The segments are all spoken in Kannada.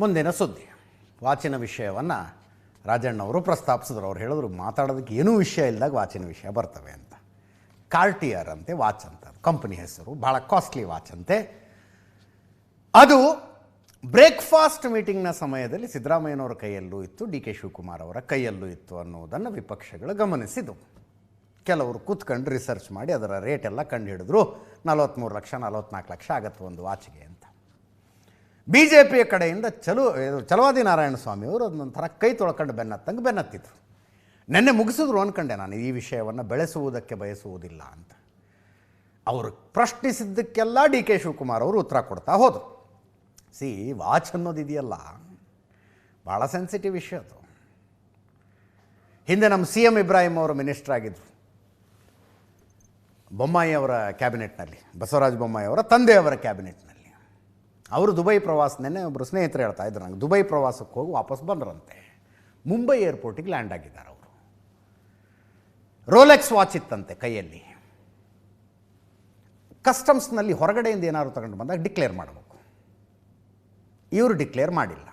ಮುಂದಿನ ಸುದ್ದಿ. ವಾಚಿನ ವಿಷಯವನ್ನು ರಾಜಣ್ಣವರು ಪ್ರಸ್ತಾಪಿಸಿದ್ರು. ಅವ್ರು ಹೇಳಿದ್ರು, ಮಾತಾಡೋದಕ್ಕೆ ಏನೂ ವಿಷಯ ಇಲ್ಲದಾಗ ವಾಚಿನ ವಿಷಯ ಬರ್ತವೆ ಅಂತ. ಕಾರ್ಟಿಯರ್ ಅಂತೆ, ವಾಚ್ ಅಂತ. ಕಂಪನಿ ಹೆಸರು ಭಾಳ ಕಾಸ್ಟ್ಲಿ ವಾಚ್ ಅಂತೆ. ಅದು ಬ್ರೇಕ್ಫಾಸ್ಟ್ ಮೀಟಿಂಗ್ನ ಸಮಯದಲ್ಲಿ ಸಿದ್ದರಾಮಯ್ಯನವರ ಕೈಯಲ್ಲೂ ಇತ್ತು, ಡಿ ಕೆ ಶಿವಕುಮಾರ್ ಅವರ ಕೈಯಲ್ಲೂ ಇತ್ತು ಅನ್ನೋದನ್ನು ವಿಪಕ್ಷಗಳು ಗಮನಿಸಿದವು. ಕೆಲವರು ಕೂತ್ಕೊಂಡು ರಿಸರ್ಚ್ ಮಾಡಿ ಅದರ ರೇಟ್ ಎಲ್ಲ ಕಂಡುಹಿಡಿದ್ರು ನಲವತ್ತ್ಮೂರು ಲಕ್ಷ ನಲವತ್ತ್ನಾಲ್ಕು ಲಕ್ಷ ಆಗತ್ತೆ ಒಂದು ವಾಚ್ಗೆ ಬಿ ಜೆ ಪಿಯ ಕಡೆಯಿಂದ ಚಲು ಚಲವಾದಿ ನಾರಾಯಣ ಸ್ವಾಮಿಯವರು ಅದನ್ನೊಂಥರ ಕೈ ತೊಳ್ಕೊಂಡು ಬೆನ್ನತ್ತಂಗೆ ಬೆನ್ನತ್ತಿದ್ರು. ನೆನ್ನೆ ಮುಗಿಸಿದ್ರು ಅಂದ್ಕೊಂಡೆ ನಾನು, ಈ ವಿಷಯವನ್ನು ಬೆಳೆಸುವುದಕ್ಕೆ ಬಯಸುವುದಿಲ್ಲ ಅಂತ. ಅವರು ಪ್ರಶ್ನಿಸಿದ್ದಕ್ಕೆಲ್ಲ ಡಿ ಕೆ ಶಿವಕುಮಾರ್ ಅವರು ಉತ್ತರ ಕೊಡ್ತಾ ಹೋದರು. ಸಿ, ವಾಚ್ ಅನ್ನೋದಿದೆಯಲ್ಲ ಭಾಳ ಸೆನ್ಸಿಟಿವ್ ವಿಷಯ ಅದು. ಹಿಂದೆ ನಮ್ಮ ಸಿ ಎಂ ಇಬ್ರಾಹಿಂ ಅವರು ಮಿನಿಸ್ಟರ್ ಆಗಿದ್ದರು ಬೊಮ್ಮಾಯಿ ಅವರ ಕ್ಯಾಬಿನೆಟ್ನಲ್ಲಿ, ಬಸವರಾಜ ಬೊಮ್ಮಾಯಿ ಅವರ ತಂದೆಯವರ ಕ್ಯಾಬಿನೆಟ್ನಲ್ಲಿ. ಅವರು ದುಬೈ ಪ್ರವಾಸ ನೆನ್ನೆ ಒಬ್ಬರು ಸ್ನೇಹಿತರು ಹೇಳ್ತಾ ಇದ್ರು ನಂಗೆ, ದುಬೈ ಪ್ರವಾಸಕ್ಕೆ ಹೋಗಿ ವಾಪಸ್ ಬಂದ್ರಂತೆ. ಮುಂಬೈ ಏರ್ಪೋರ್ಟಿಗೆ ಲ್ಯಾಂಡ್ ಆಗಿದ್ದಾರೆ ಅವರು. ರೋಲೆಕ್ಸ್ ವಾಚ್ ಇತ್ತಂತೆ ಕೈಯಲ್ಲಿ. ಕಸ್ಟಮ್ಸ್ನಲ್ಲಿ ಹೊರಗಡೆಯಿಂದ ಏನಾದ್ರು ತಗೊಂಡು ಬಂದಾಗ ಡಿಕ್ಲೇರ್ ಮಾಡಬೇಕು. ಇವರು ಡಿಕ್ಲೇರ್ ಮಾಡಿಲ್ಲ.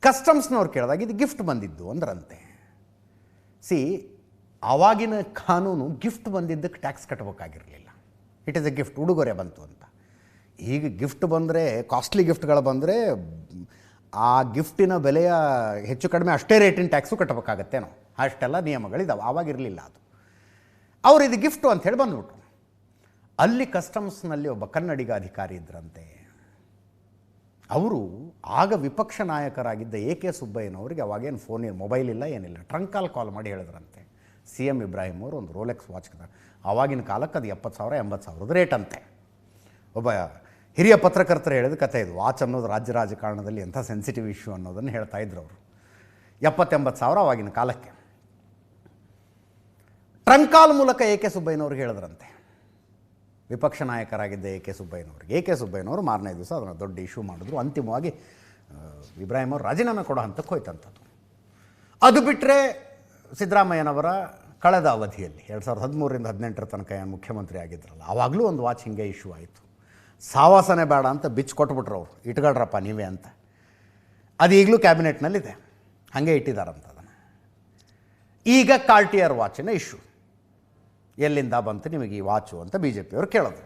ಕಸ್ಟಮ್ಸ್ನವ್ರು ಕೇಳಿದಾಗ ಇದು ಗಿಫ್ಟ್ ಬಂದಿದ್ದು ಅಂದ್ರಂತೆ. ಸಿ, ಆವಾಗಿನ ಕಾನೂನು ಗಿಫ್ಟ್ ಬಂದಿದ್ದಕ್ಕೆ ಟ್ಯಾಕ್ಸ್ ಕಟ್ಟಬೇಕಾಗಿರಲಿಲ್ಲ ಇಟ್ ಈಸ್ ಎ ಗಿಫ್ಟ್ ಉಡುಗೊರೆ ಬಂತು ಅಂತ. ಈಗ ಗಿಫ್ಟ್ ಬಂದರೆ ಕಾಸ್ಟ್ಲಿ ಗಿಫ್ಟ್ಗಳು ಬಂದರೆ, ಆ ಗಿಫ್ಟಿನ ಬೆಲೆಯ ಹೆಚ್ಚು ಕಡಿಮೆ ಅಷ್ಟೇ ರೇಟಿನ ಟ್ಯಾಕ್ಸು ಕಟ್ಟಬೇಕಾಗತ್ತೇನೋ. ಅಷ್ಟೆಲ್ಲ ನಿಯಮಗಳಿದ್ದಾವೆ ಆವಾಗಿರಲಿಲ್ಲ ಅದು. ಅವರು ಇದು ಗಿಫ್ಟು ಹೇಳಿ ಬಂದ್ಬಿಟ್ರು. ಅಲ್ಲಿ ಕಸ್ಟಮ್ಸ್ನಲ್ಲಿ ಒಬ್ಬ ಕನ್ನಡಿಗ ಅಧಿಕಾರಿ ಇದ್ರಂತೆ. ಅವರು ಆಗ ವಿಪಕ್ಷ ನಾಯಕರಾಗಿದ್ದ ಎ ಕೆ ಸುಬ್ಬಯ್ಯನವರಿಗೆ ಅವಾಗೇನು ಫೋನ್ ಏನು ಮೊಬೈಲ್ ಇಲ್ಲ, ಏನಿಲ್ಲ ಟ್ರಂಕ್ ಕಾಲ್ ಕಾಲ್ ಮಾಡಿ ಹೇಳಿದ್ರಂತೆ. ಸಿ ಎಂ ಇಬ್ರಾಹಿಂ ಅವರು ಒಂದು ರೋಲೆಕ್ಸ್ ವಾಚ್ ಅವಾಗಿನ ಕಾಲಕ್ಕೆ ಅದು ಎಪ್ಪತ್ತು ಸಾವಿರ, ಎಂಬತ್ತು ಸಾವಿರದ ರೇಟ್ ಅಂತೆ. ಒಬ್ಬ ಹಿರಿಯ ಪತ್ರಕರ್ತರು ಹೇಳಿದ ಕಥೆ ಇದು. ವಾಚ್ ಅನ್ನೋದು ರಾಜ್ಯ ರಾಜಕಾರಣದಲ್ಲಿ ಎಂಥ ಸೆನ್ಸಿಟಿವ್ ಇಶ್ಯೂ ಅನ್ನೋದನ್ನು ಹೇಳ್ತಾ ಇದ್ರು ಅವರು. ಎಪ್ಪತ್ತೆಂಬತ್ತು ಸಾವಿರ ಅವಾಗಿನ ಕಾಲಕ್ಕೆ. ಟ್ರಂಕಾಲ್ ಕಾಲ್ ಮೂಲಕ ಎ ಕೆ ಸುಬ್ಬಯ್ಯನವ್ರಿಗೆ ಹೇಳಿದ್ರಂತೆ. ವಿಪಕ್ಷ ನಾಯಕರಾಗಿದ್ದ ಎ ಕೆ ಸುಬ್ಬಯ್ಯನವ್ರಿಗೆ. ಎ ಕೆ ಸುಬ್ಬಯ್ಯನವರು ಮಾರನೇ ದಿವಸ ಅದನ್ನು ದೊಡ್ಡ ಇಶ್ಯೂ ಮಾಡಿದ್ರು. ಅಂತಿಮವಾಗಿ ಇಬ್ರಾಹಿಂ ಅವರು ರಾಜೀನಾಮೆ ಕೊಡೋ ಹಂತಕ್ಕೆ ಹೋಯ್ತಂಥದ್ದು ಅದು ಬಿಟ್ಟರೆ ಸಿದ್ದರಾಮಯ್ಯನವರ ಕಳೆದ ಅವಧಿಯಲ್ಲಿ, ಎರಡು ಸಾವಿರದ ಹದಿಮೂರರಿಂದ ಹದಿನೆಂಟರ ತನಕ ಏನು ಮುಖ್ಯಮಂತ್ರಿ ಆಗಿದ್ರಲ್ಲ ಆವಾಗಲೂ ಒಂದು ವಾಚ್ ಹಿಂಗೆ ಇಶ್ಯೂ ಆಯಿತು. ಸಾವಾಸನೆ ಬೇಡ ಅಂತ ಬಿಚ್ಚು ಕೊಟ್ಬಿಟ್ರು ಅವರು. ಇಟ್ಕೊಳ್ರಪ್ಪ ನೀವೇ ಅಂತ. ಅದು ಈಗಲೂ ಕ್ಯಾಬಿನೆಟ್ನಲ್ಲಿದೆ. ಹಾಗೆ ಇಟ್ಟಿದ್ದಾರಂತ ಅದನ್ನು. ಈಗ ಕಾರ್ಟಿಯರ್ ವಾಚಿನ ಇಶ್ಯೂ ಎಲ್ಲಿಂದ ಬಂತು ನಿಮಗೆ ಈ ವಾಚು ಅಂತ ಬಿ ಜೆ ಪಿಯವರು ಕೇಳಿದ್ರು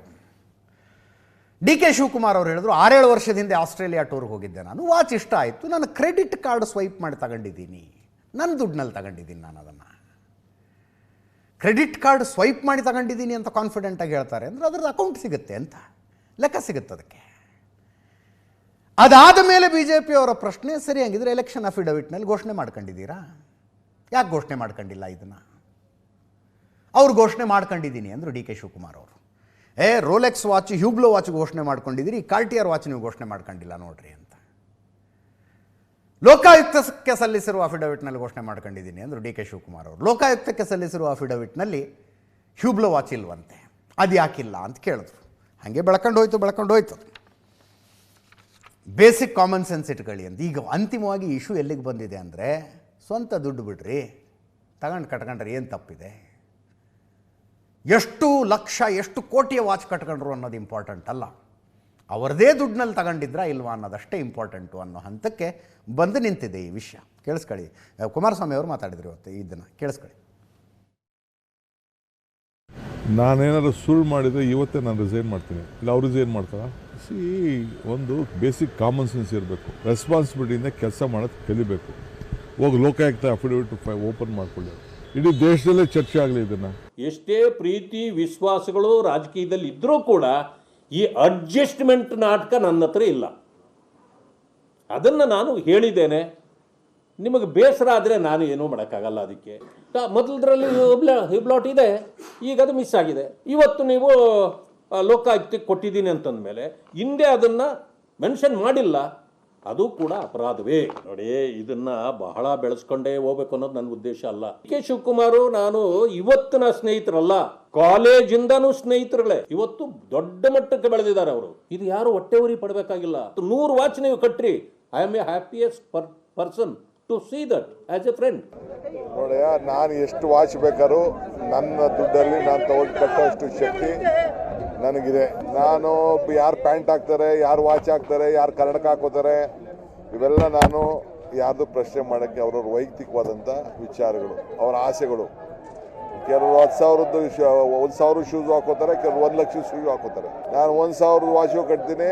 ಡಿ ಕೆ ಶಿವಕುಮಾರ್ ಅವರು ಹೇಳಿದ್ರು, ಆರೇಳು ವರ್ಷದ ಹಿಂದೆ ಆಸ್ಟ್ರೇಲಿಯಾ ಟೂರ್ಗೆ ಹೋಗಿದ್ದೆ ನಾನು. ವಾಚ್ ಇಷ್ಟ ಆಯಿತು. ನಾನು ಕ್ರೆಡಿಟ್ ಕಾರ್ಡ್ ಸ್ವೈಪ್ ಮಾಡಿ ತಗೊಂಡಿದ್ದೀನಿ. ನನ್ನ ದುಡ್ಡಿನಲ್ಲಿ ತಗೊಂಡಿದ್ದೀನಿ ನಾನು ಅದನ್ನು. ಕ್ರೆಡಿಟ್ ಕಾರ್ಡ್ ಸ್ವೈಪ್ ಮಾಡಿ ತಗೊಂಡಿದ್ದೀನಿ ಅಂತ ಕಾನ್ಫಿಡೆಂಟಾಗಿ ಹೇಳ್ತಾರೆ ಅಂದರೆ ಅದ್ರದ್ದು ಅಕೌಂಟ್ ಸಿಗುತ್ತೆ ಅಂತ. ಲೆಕ್ಕ ಸಿಗುತ್ತೆ ಅದಕ್ಕೆ. ಅದಾದ ಮೇಲೆ ಬಿ ಜೆ ಪಿಯವರ ಪ್ರಶ್ನೆ ಸರಿ ಹಂಗಿದ್ರೆ ಎಲೆಕ್ಷನ್ ಅಫಿಡವಿಟ್ನಲ್ಲಿ ಘೋಷಣೆ ಮಾಡ್ಕೊಂಡಿದ್ದೀರಾ? ಯಾಕೆ ಘೋಷಣೆ ಮಾಡ್ಕೊಂಡಿಲ್ಲ ಇದನ್ನು? ಅವ್ರು ಘೋಷಣೆ ಮಾಡ್ಕೊಂಡಿದ್ದೀನಿ ಅಂದರು ಡಿ ಕೆ ಶಿವಕುಮಾರ್ ಅವರು. ಏ ರೋಲೆಕ್ಸ್ ವಾಚ್ ಹ್ಯೂಬ್ಲೋ ವಾಚ್ ಘೋಷಣೆ ಮಾಡ್ಕೊಂಡಿದ್ದೀರಿ ಕಾರ್ಟಿಯರ್ ವಾಚ್ ನೀವು ಘೋಷಣೆ ಮಾಡ್ಕೊಂಡಿಲ್ಲ ನೋಡ್ರಿ ಅಂತ. ಲೋಕಾಯುಕ್ತಕ್ಕೆ ಸಲ್ಲಿಸಿರುವ ಅಫಿಡವಿಟ್ನಲ್ಲಿ ಘೋಷಣೆ ಮಾಡ್ಕೊಂಡಿದ್ದೀನಿ ಅಂದರು ಡಿ ಕೆ ಶಿವಕುಮಾರ್ ಅವರು. ಲೋಕಾಯುಕ್ತಕ್ಕೆ ಸಲ್ಲಿಸಿರುವ ಅಫಿಡವಿಟ್ನಲ್ಲಿ ಹ್ಯೂಬ್ಲೋ ವಾಚ್ ಇಲ್ವಂತೆ. ಅದು ಯಾಕಿಲ್ಲ ಅಂತ ಕೇಳಿದ್ರು. ಹಾಗೆ ಬೆಳ್ಕೊಂಡು ಹೋಯ್ತು ಬೆಳ್ಕೊಂಡು ಹೋಯ್ತು. ಬೇಸಿಕ್ ಕಾಮನ್ ಸೆನ್ಸ್ ಇಟ್ಕೊಳ್ಳಿ ಅಂತ. ಈಗ ಅಂತಿಮವಾಗಿ ಇಶ್ಯೂ ಎಲ್ಲಿಗೆ ಬಂದಿದೆ ಅಂದರೆ, ಸ್ವಂತ ದುಡ್ಡು ಬಿಡ್ರಿ, ತಗೊಂಡು ಕಟ್ಕೊಂಡ್ರೆ ಏನು ತಪ್ಪಿದೆ? ಎಷ್ಟು ಲಕ್ಷ, ಎಷ್ಟು ಕೋಟಿಯ ವಾಚ್ ಕಟ್ಕೊಂಡ್ರು ಅನ್ನೋದು ಇಂಪಾರ್ಟೆಂಟ್ ಅಲ್ಲ. ಅವರದೇ ದುಡ್ಡಿನಲ್ಲಿ ತಗೊಂಡಿದ್ರಾ ಇಲ್ವಾ ಅನ್ನೋದಷ್ಟೇ ಇಂಪಾರ್ಟೆಂಟು ಅನ್ನೋ ಹಂತಕ್ಕೆ ಬಂದು ನಿಂತಿದೆ ಈ ವಿಷಯ. ಕೇಳಿಸ್ಕೊಳ್ಳಿ. ಕುಮಾರಸ್ವಾಮಿ ಅವರು ಮಾತಾಡಿದ್ರು ಇವತ್ತು ಇದನ್ನು ಕೇಳಿಸ್ಕೊಳ್ಳಿ. ನಾನೇನಾದ್ರು ಸುಳ್ಳು ಮಾಡಿದರೆ ಇವತ್ತೇ ನಾನು ರಿಸೈನ್ ಮಾಡ್ತೀನಿ. ಇಲ್ಲ, ಅವ್ರು ರಿಸೈನ್ ಮಾಡ್ತಾರ? ಸಿ ಒಂದು ಬೇಸಿಕ್ ಕಾಮನ್ ಸೆನ್ಸ್ ಇರಬೇಕು. ರೆಸ್ಪಾನ್ಸಿಬಿಲಿಟಿಯಿಂದ ಕೆಲಸ ಮಾಡೋದು ಕಲಿಬೇಕು. ಹೋಗಿ ಲೋಕಾಯುಕ್ತ ಅಫಿಡವಿಟ್ ಓಪನ್ ಮಾಡಿಕೊಳ್ಳಿ. ಇಡೀ ದೇಶದಲ್ಲೇ ಚರ್ಚೆ ಆಗಲಿ ಇದನ್ನು. ಎಷ್ಟೇ ಪ್ರೀತಿ, ವಿಶ್ವಾಸಗಳು ರಾಜಕೀಯದಲ್ಲಿ ಇದ್ದರೂ ಕೂಡ ಈ ಅಡ್ಜಸ್ಟ್ಮೆಂಟ್ ನಾಟಕ ನನ್ನ ಹತ್ರ ಇಲ್ಲ. ಅದನ್ನು ನಾನು ಹೇಳಿದ್ದೇನೆ. ನಿಮಗೆ ಬೇಸರ ಆದರೆ ನಾನು ಏನೂ ಮಾಡೋಕ್ಕಾಗಲ್ಲ ಅದಕ್ಕೆ. ಮೊದಲದ್ರಲ್ಲಿ ಹಿಬ್ಲ ಹಿಬ್ಲಾಟ್ ಇದೆ, ಈಗ ಅದು ಮಿಸ್ ಆಗಿದೆ. ಇವತ್ತು ನೀವು ಲೋಕಾಯುಕ್ತಿಗೆ ಕೊಟ್ಟಿದ್ದೀನಿ ಅಂತಂದ ಮೇಲೆ ಹಿಂದೆ ಅದನ್ನು ಮೆನ್ಷನ್ ಮಾಡಿಲ್ಲ. ಅದು ಕೂಡ ಅಪರಾಧವೇ. ನೋಡಿ, ಇದನ್ನ ಬಹಳ ಬೆಳೆಸ್ಕೊಂಡೇ ಹೋಗ್ಬೇಕು ಅನ್ನೋದು ನನ್ನ ಉದ್ದೇಶ ಅಲ್ಲ. ಕೆ. ಶಿವಕುಮಾರು, ನಾನು ಇವತ್ತಿನ ಸ್ನೇಹಿತರಲ್ಲ. ಕಾಲೇಜಿಂದನೂ ಸ್ನೇಹಿತರುಗಳೇ. ಇವತ್ತು ದೊಡ್ಡ ಮಟ್ಟಕ್ಕೆ ಬೆಳೆದಿದ್ದಾರೆ ಅವರು. ಇದು ಯಾರು ಹೊಟ್ಟೆ ಉರಿ ಪಡಬೇಕಾಗಿಲ್ಲ. ನೂರು ವಾಚ್ ನೀವು ಕಟ್ರಿ I am a happiest person. To see that as a friend ನೋಡಯ್ಯ ನಾನು ಎಷ್ಟು ವಾಚ್ ಬೇಕಾದ್ರೂ ನನ್ನ ದುಡ್ಡಲ್ಲಿ ನಾನು ತಗೊಂಡು ಕಟ್ಟೋಷ್ಟು ಶಕ್ತಿ ನನಗಿದೆ. ನಾನು ಯಾರು ಪ್ಯಾಂಟ್ ಹಾಕ್ತಾರೆ, ಯಾರು ವಾಚ್ ಹಾಕ್ತಾರೆ, ಯಾರು ಕನ್ನಡಕ ಹಾಕೋತಾರೆ, ಇವೆಲ್ಲ ನಾನು ಯಾರ್ದು ಪ್ರಶ್ನೆ ಮಾಡೋಕ್ಕೆ ಅವ್ರವ್ರ ವೈಯಕ್ತಿಕವಾದಂಥ ವಿಚಾರಗಳು, ಅವರ ಆಸೆಗಳು. ಕೆಲವರು ಹತ್ತು ಸಾವಿರದ್ದು ಒಂದು ಸಾವಿರ ಶೂಸ್ ಹಾಕೋತಾರೆ, ಕೆಲವರು ಒಂದು ಲಕ್ಷ ಶೂಸ್ ಹಾಕೋತಾರೆ. ನಾನು ಒಂದು ಸಾವಿರದ ವಾಚು ಕಟ್ತೀನಿ,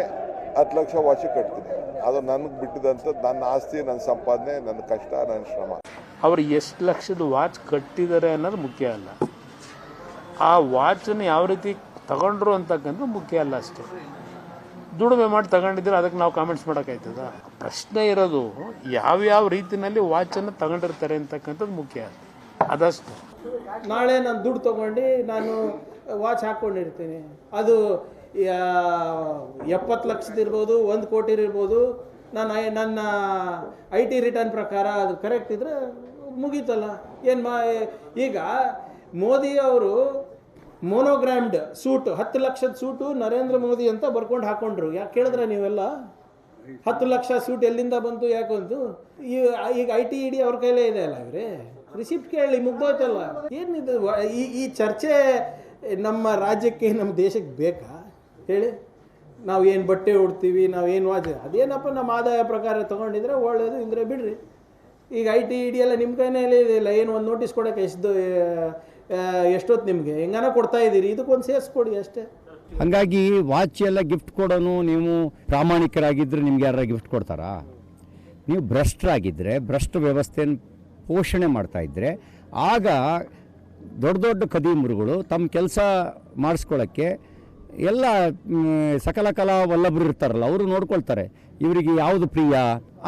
ಹತ್ತು ಲಕ್ಷ ವಾಚು ಕಟ್ತೀನಿ. ಅದು ನನಗೆ ಬಿಟ್ಟಿದಂಥದ್ದು ನನ್ನ ಆಸ್ತಿ ನನ್ನ ಸಂಪಾದನೆ ನನ್ನ ಕಷ್ಟ ನನ್ನ ಶ್ರಮ. ಅವರು ಎಷ್ಟು ಲಕ್ಷದ ವಾಚ್ ಕಟ್ಟಿದ್ದಾರೆ ಅನ್ನೋದು ಮುಖ್ಯ ಅಲ್ಲ. ಆ ವಾಚನ್ನು ಯಾವ ರೀತಿ ತಗೊಂಡ್ರು ಅಂತಕ್ಕಂಥ ಮುಖ್ಯ ಅಲ್ಲ ಅಷ್ಟೇ. ದುಡಿಮೆ ಮಾಡಿ ತಗೊಂಡಿದ್ರೆ ಅದಕ್ಕೆ ನಾವು ಕಾಮೆಂಟ್ಸ್ ಮಾಡೋಕ್ಕಾಯ್ತದ? ಪ್ರಶ್ನೆ ಇರೋದು ಯಾವ್ಯಾವ ರೀತಿಯಲ್ಲಿ ವಾಚನ್ನು ತಗೊಂಡಿರ್ತಾರೆ ಅಂತಕ್ಕಂಥದ್ದು ಮುಖ್ಯ ಅದಷ್ಟು. ನಾಳೆ ನಾನು ದುಡ್ಡು ತಗೊಂಡು ನಾನು ವಾಚ್ ಹಾಕ್ಕೊಂಡಿರ್ತೀನಿ ಅದು ಎಪ್ಪತ್ತು ಲಕ್ಷದಿರ್ಬೋದು ಒಂದು ಕೋಟಿ ಇರ್ಬೋದು. ನಾನು ಐ- ನನ್ನ ಐ ಟಿ ರಿಟರ್ನ್ ಪ್ರಕಾರ ಅದು ಕರೆಕ್ಟ್ ಇದ್ರೆ ಮುಗೀತಲ್ಲ. ಏನು ಮಾ ಈಗ ಮೋದಿ ಅವರು ಮೋನೋಗ್ರಾಮ್ಡ್ ಸೂಟು ಹತ್ತು ಲಕ್ಷದ ಸೂಟು ನರೇಂದ್ರ ಮೋದಿ ಅಂತ ಬರ್ಕೊಂಡು ಹಾಕೊಂಡ್ರು. ಯಾಕೆ ಕೇಳಿದ್ರೆ ನೀವೆಲ್ಲ? ಹತ್ತು ಲಕ್ಷ ಸೂಟ್ ಎಲ್ಲಿಂದ ಬಂತು, ಯಾಕೆ ಬಂತು? ಈ- ಈಗ ಐ ಟಿ ಇಡಿ ಅವ್ರ ಕೈಲೇ ಇದೆ ಅಲ್ಲ ಇವ್ರಿ? ರಿಸಿಪ್ಟ್ ಕೇಳಿ, ಮುಗ್ದೋಯ್ತಲ್ಲ. ಏನಿದು, ಈ ಈ ಚರ್ಚೆ ನಮ್ಮ ರಾಜ್ಯಕ್ಕೆ, ನಮ್ಮ ದೇಶಕ್ಕೆ ಬೇಕಾ? ಹೇಳಿ, ನಾವು ಏನು ಬಟ್ಟೆ ಉಡ್ತೀವಿ, ನಾವು ಏನು ವಾಚ ಅದೇನಪ್ಪ ನಮ್ಮ ಆದಾಯ ಪ್ರಕಾರ ತೊಗೊಂಡಿದ್ರೆ ಒಳ್ಳೆಯದು ಇದ್ರೆ ಬಿಡ್ರಿ. ಈಗ ಐ ಟಿ ಇಡಿ ಎಲ್ಲ ನಿಮ್ಮ ಕೈನಲ್ಲಿ ಇಲ್ಲ ಏನು ಒಂದು ನೋಟಿಸ್ ಕೊಡೋಕೆ ಎಷ್ಟು ಎಷ್ಟೊತ್ತು ನಿಮಗೆ? ಹೆಂಗಾನ ಕೊಡ್ತಾ ಇದ್ದೀರಿ? ಇದಕ್ಕೊಂದು ಸೇರಿಸ್ಕೊಡಿ ಅಷ್ಟೇ. ಹಂಗಾಗಿ ವಾಚ್ ಎಲ್ಲ ಗಿಫ್ಟ್ ಕೊಡೋನು ನೀವು ಪ್ರಾಮಾಣಿಕರಾಗಿದ್ದರೆ ನಿಮ್ಗೆ ಯಾರ ಗಿಫ್ಟ್ ಕೊಡ್ತಾರಾ? ನೀವು ಭ್ರಷ್ಟರಾಗಿದ್ದರೆ ಭ್ರಷ್ಟ ವ್ಯವಸ್ಥೆಯನ್ನು ಪೋಷಣೆ ಮಾಡ್ತಾ ಇದ್ದರೆ ಆಗ ದೊಡ್ಡ ದೊಡ್ಡ ಕದೀಮರುಗಳು ತಮ್ಮ ಕೆಲಸ ಮಾಡಿಸ್ಕೊಳ್ಳೋಕ್ಕೆ ಎಲ್ಲ ಸಕಲ ಕಲಾ ವಲ್ಲಭರು ಇರ್ತಾರಲ್ಲ, ಅವರು ನೋಡ್ಕೊಳ್ತಾರೆ, ಇವರಿಗೆ ಯಾವುದು ಪ್ರಿಯ?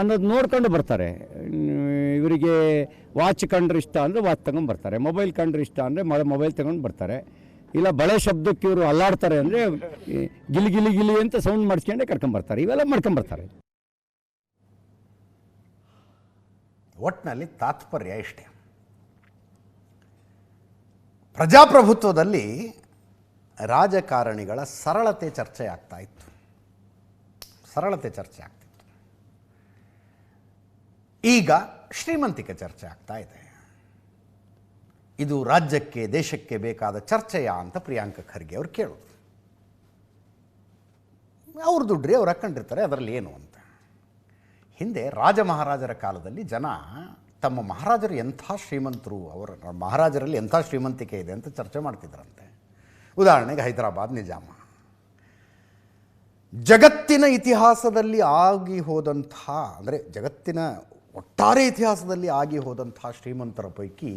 ಅನ್ನೋದು ನೋಡ್ಕೊಂಡು ಬರ್ತಾರೆ. ಇವರಿಗೆ ವಾಚ್ ಕಂಡ್ರೆ ಇಷ್ಟ ಅಂದರೆ ವಾಚ್ ತಗೊಂಡು ಬರ್ತಾರೆ, ಮೊಬೈಲ್ ಕಂಡ್ರೆ ಇಷ್ಟ ಅಂದರೆ ಮೊಬೈಲ್ ತಗೊಂಡು ಬರ್ತಾರೆ. ಇಲ್ಲ, ಬಳೆ ಶಬ್ದಕ್ಕೆ ಇವರು ಅಲ್ಲಾಡ್ತಾರೆ ಅಂದರೆ ಗಿಲಿ ಗಿಲಿ ಗಿಲಿ ಅಂತ ಸೌಂಡ್ ಮಾಡಿಸ್ಕೊಂಡೆ ಕರ್ಕೊಂಬರ್ತಾರೆ ಇವೆಲ್ಲ ಮಾಡ್ಕೊಂಬರ್ತಾರೆ ಒಟ್ಟಿನಲ್ಲಿ ತಾತ್ಪರ್ಯ ಇಷ್ಟೇ. ಪ್ರಜಾಪ್ರಭುತ್ವದಲ್ಲಿ ರಾಜಕಾರಣಿಗಳ ಸರಳತೆ ಚರ್ಚೆ ಆಗ್ತಾ ಇತ್ತು. ಸರಳತೆ ಚರ್ಚೆ ಆಗ್ತಿತ್ತು ಈಗ ಶ್ರೀಮಂತಿಕೆ ಚರ್ಚೆ ಆಗ್ತಾ ಇದೆ. ಇದು ರಾಜ್ಯಕ್ಕೆ, ದೇಶಕ್ಕೆ ಬೇಕಾದ ಚರ್ಚೆಯ ಅಂತ ಪ್ರಿಯಾಂಕ ಖರ್ಗೆ ಅವರು ಕೇಳೋದು. ಅವ್ರು ದುಡ್ಡ್ರಿ ಅವ್ರು ಹಾಕೊಂಡಿರ್ತಾರೆ ಅದರಲ್ಲಿ ಏನು ಅಂತ. ಹಿಂದೆ ರಾಜ ಮಹಾರಾಜರ ಕಾಲದಲ್ಲಿ ಜನ ತಮ್ಮ ಮಹಾರಾಜರು ಎಂಥ ಶ್ರೀಮಂತರು, ಅವರ ಮಹಾರಾಜರಲ್ಲಿ ಎಂಥ ಶ್ರೀಮಂತಿಕೆ ಇದೆ ಅಂತ ಚರ್ಚೆ ಮಾಡ್ತಿದ್ರಂತೆ. ಉದಾಹರಣೆಗೆ ಹೈದರಾಬಾದ್ ನಿಜಾಮ. ಜಗತ್ತಿನ ಇತಿಹಾಸದಲ್ಲಿ ಆಗಿ ಹೋದಂಥ, ಅಂದರೆ ಜಗತ್ತಿನ ಒಟ್ಟಾರೆ ಇತಿಹಾಸದಲ್ಲಿ ಆಗಿ ಹೋದಂಥ ಶ್ರೀಮಂತರ ಪೈಕಿ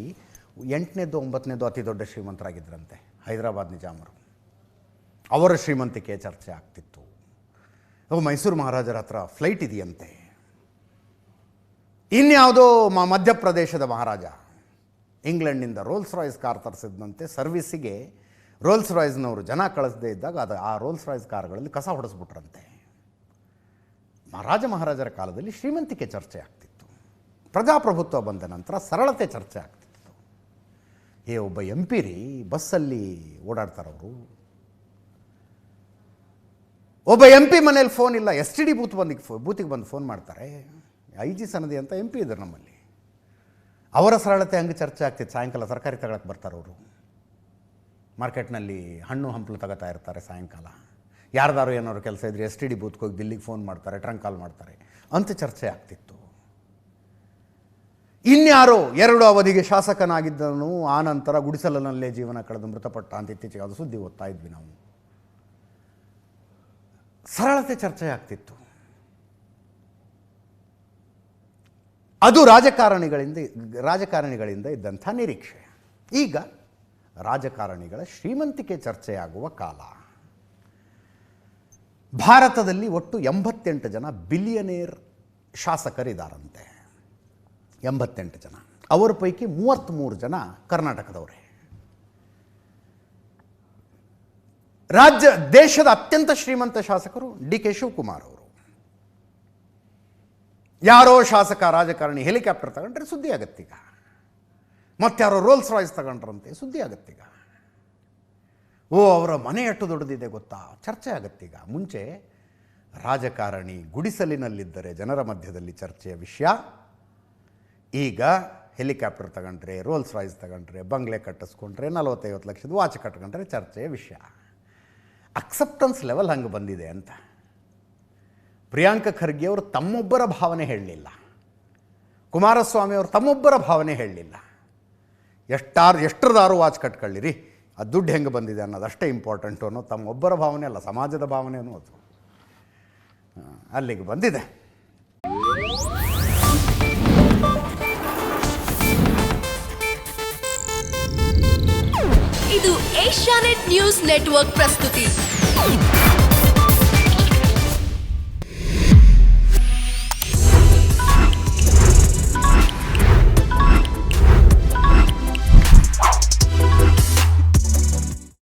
ಎಂಟನೇದು ಒಂಬತ್ತನೇದು ಅತಿ ದೊಡ್ಡ ಶ್ರೀಮಂತರಾಗಿದ್ದರಂತೆ ಹೈದರಾಬಾದ್ ನಿಜಾಮರು. ಅವರ ಶ್ರೀಮಂತಿಕೆ ಚರ್ಚೆ ಆಗ್ತಿತ್ತು. ಮೈಸೂರು ಮಹಾರಾಜರ ಹತ್ರ ಫ್ಲೈಟ್ ಇದೆಯಂತೆ. ಇನ್ಯಾವುದೋ ಮ, ಮಧ್ಯಪ್ರದೇಶದ ಮಹಾರಾಜ. ಇಂಗ್ಲೆಂಡ್ನಿಂದ ರೋಲ್ಸ್ ರಾಯ್ಸ್ ಕಾರ್ ತರಿಸಿದಂತೆ ಸರ್ವಿಸಿಗೆ ರೋಲ್ಸ್ ರಾಯ್ಸ್ನವರು ಜನ ಕಳಿಸದೇ ಇದ್ದಾಗ ಅದು ಆ ರೋಲ್ಸ್ ರಾಯ್ಸ್ ಕಾರ್ಗಳಲ್ಲಿ ಕಸ ಹೊಡೆಸ್ಬಿಟ್ರಂತೆ. ಮಹಾರಾಜ ಮಹಾರಾಜರ ಕಾಲದಲ್ಲಿ ಶ್ರೀಮಂತಿಕೆ ಚರ್ಚೆ ಆಗ್ತಿತ್ತು. ಪ್ರಜಾಪ್ರಭುತ್ವ ಬಂದ ನಂತರ ಸರಳತೆ ಚರ್ಚೆ ಆಗ್ತಿತ್ತು. ಹೇ, ಒಬ್ಬ ಎಂ ಪಿ ರೀ ಬಸ್ಸಲ್ಲಿ ಓಡಾಡ್ತಾರವರು. ಒಬ್ಬ ಎಂ ಪಿ ಮನೇಲಿ ಫೋನ್ ಇಲ್ಲ, ಎಸ್ ಟಿ ಡಿ ಬೂತ್ ಬಂದಿಗೆ ಫೋ, ಬೂತಿಗೆ ಬಂದು ಫೋನ್ ಮಾಡ್ತಾರೆ. ಐ ಜಿ ಸನದಿ ಅಂತ ಎಂ ಪಿ ಇದ್ದರು ನಮ್ಮಲ್ಲಿ. ಅವರ ಸರಳತೆ ಹಂಗೆ ಚರ್ಚೆ ಆಗ್ತಿತ್ತು. ಸಾಯಂಕಾಲ ತರಕಾರಿ ತಗೊಳಕ್ಕೆ ಬರ್ತಾರೆ ಅವರು ಮಾರ್ಕೆಟ್ನಲ್ಲಿ ಹಣ್ಣು ಹಂಪಲು ತಗೋತಾ ಇರ್ತಾರೆ ಸಾಯಂಕಾಲ. ಯಾರ್ದಾರು ಏನಾದ್ರು ಕೆಲಸ ಇದ್ರೆ ಎಸ್ ಟಿ ಡಿ ಬೂತ್ಗೆ ಹೋಗಿ ದಿಲ್ಲಿಗೆ ಫೋನ್ ಮಾಡ್ತಾರೆ ಟ್ರಂಕ್ ಕಾಲ್ ಮಾಡ್ತಾರೆ. ಅಂತ ಚರ್ಚೆ ಆಗ್ತಿತ್ತು. ಇನ್ಯಾರೋ ಎರಡು ಅವಧಿಗೆ ಶಾಸಕನಾಗಿದ್ದನು ಆ ನಂತರ ಗುಡಿಸಲನಲ್ಲೇ ಜೀವನ ಕಳೆದು ಮೃತಪಟ್ಟ ಅಂತ ಇತ್ತೀಚೆಗೆ ಅದು ಸುದ್ದಿ ಓದ್ತಾ ಇದ್ವಿ ನಾವು. ಸರಳತೆ ಚರ್ಚೆ ಆಗ್ತಿತ್ತು. ಅದು ರಾಜಕಾರಣಿಗಳಿಂದ ರಾಜಕಾರಣಿಗಳಿಂದ ಇದ್ದಂಥ ನಿರೀಕ್ಷೆ. ಈಗ ರಾಜಕಾರಣಿಗಳ ಶ್ರೀಮಂತಿಕೆ ಚರ್ಚೆಯಾಗುವ ಕಾಲ. ಭಾರತದಲ್ಲಿ ಒಟ್ಟು ಎಂಬತ್ತೆಂಟು ಜನ ಬಿಲಿಯನೇರ್ ಶಾಸಕರಿದ್ದಾರಂತೆ ಎಂಬತ್ತೆಂಟು ಜನ. ಅವರ ಪೈಕಿ ಮೂವತ್ತ್ಮೂರು ಜನ ಕರ್ನಾಟಕದವರೇ. ರಾಜ್ಯ, ದೇಶದ ಅತ್ಯಂತ ಶ್ರೀಮಂತ ಶಾಸಕರು ಡಿ ಕೆ ಶಿವಕುಮಾರ್ ಅವರು. ಯಾರೋ ಶಾಸಕ, ರಾಜಕಾರಣಿ, ಹೆಲಿಕಾಪ್ಟರ್ ತಗೊಂಡ್ರೆ ಸುದ್ದಿ ಆಗತ್ತೀಗ ಮತ್ತಾರೋ ರೋಲ್ಸ್ ರಾಯ್ಸ್ ತಗೊಂಡ್ರಂತೆ. ಸುದ್ದಿ ಆಗತ್ತೀಗ ಓ, ಅವರ ಮನೆ ಎಷ್ಟು ದೊಡ್ಡದಿದೆ ಗೊತ್ತಾ? ಚರ್ಚೆ ಆಗತ್ತೀಗ ಮುಂಚೆ ರಾಜಕಾರಣಿ ಗುಡಿಸಲಿನಲ್ಲಿದ್ದರೆ ಜನರ ಮಧ್ಯದಲ್ಲಿ ಚರ್ಚೆಯ ವಿಷಯ. ಈಗ ಹೆಲಿಕಾಪ್ಟರ್ ತಗೊಂಡ್ರೆ ರೋಲ್ಸ್ ರಾಯ್ಸ್ ತಗೊಂಡ್ರೆ, ಬಂಗ್ಲೆ ಕಟ್ಟಿಸ್ಕೊಂಡ್ರೆ, ನಲವತ್ತೈವತ್ತು ಲಕ್ಷದ ವಾಚ್ ಕಟ್ಕೊಂಡ್ರೆ ಚರ್ಚೆಯ ವಿಷಯ. ಅಕ್ಸೆಪ್ಟೆನ್ಸ್ ಲೆವೆಲ್ ಹಂಗೆ ಬಂದಿದೆ ಅಂತ. ಪ್ರಿಯಾಂಕ ಖರ್ಗೆ ಅವರು ತಮ್ಮೊಬ್ಬರ ಭಾವನೆ ಹೇಳಲಿಲ್ಲ. ಕುಮಾರಸ್ವಾಮಿ ಅವರು ತಮ್ಮೊಬ್ಬರ ಭಾವನೆ ಹೇಳಲಿಲ್ಲ. ಎಷ್ಟಾರು ಎಷ್ಟರದಾರು ವಾಚ್ ಕಟ್ಕೊಳ್ಳಿರಿ. ಆ ದುಡ್ಡು ಹೆಂಗೆ ಬಂದಿದೆ ಅನ್ನೋದು ಅಷ್ಟೇ ಇಂಪಾರ್ಟೆಂಟು ಅನ್ನೋ ತಮ್ಮೊಬ್ಬರ ಭಾವನೆ ಅಲ್ಲ, ಸಮಾಜದ ಭಾವನೆಯೂ ಅದು ಅಲ್ಲಿಗೆ ಬಂದಿದೆ. ಇದು ಏಷ್ಯಾನೆಟ್ ನ್ಯೂಸ್ ನೆಟ್ವರ್ಕ್ ಪ್ರಸ್ತುತಿ.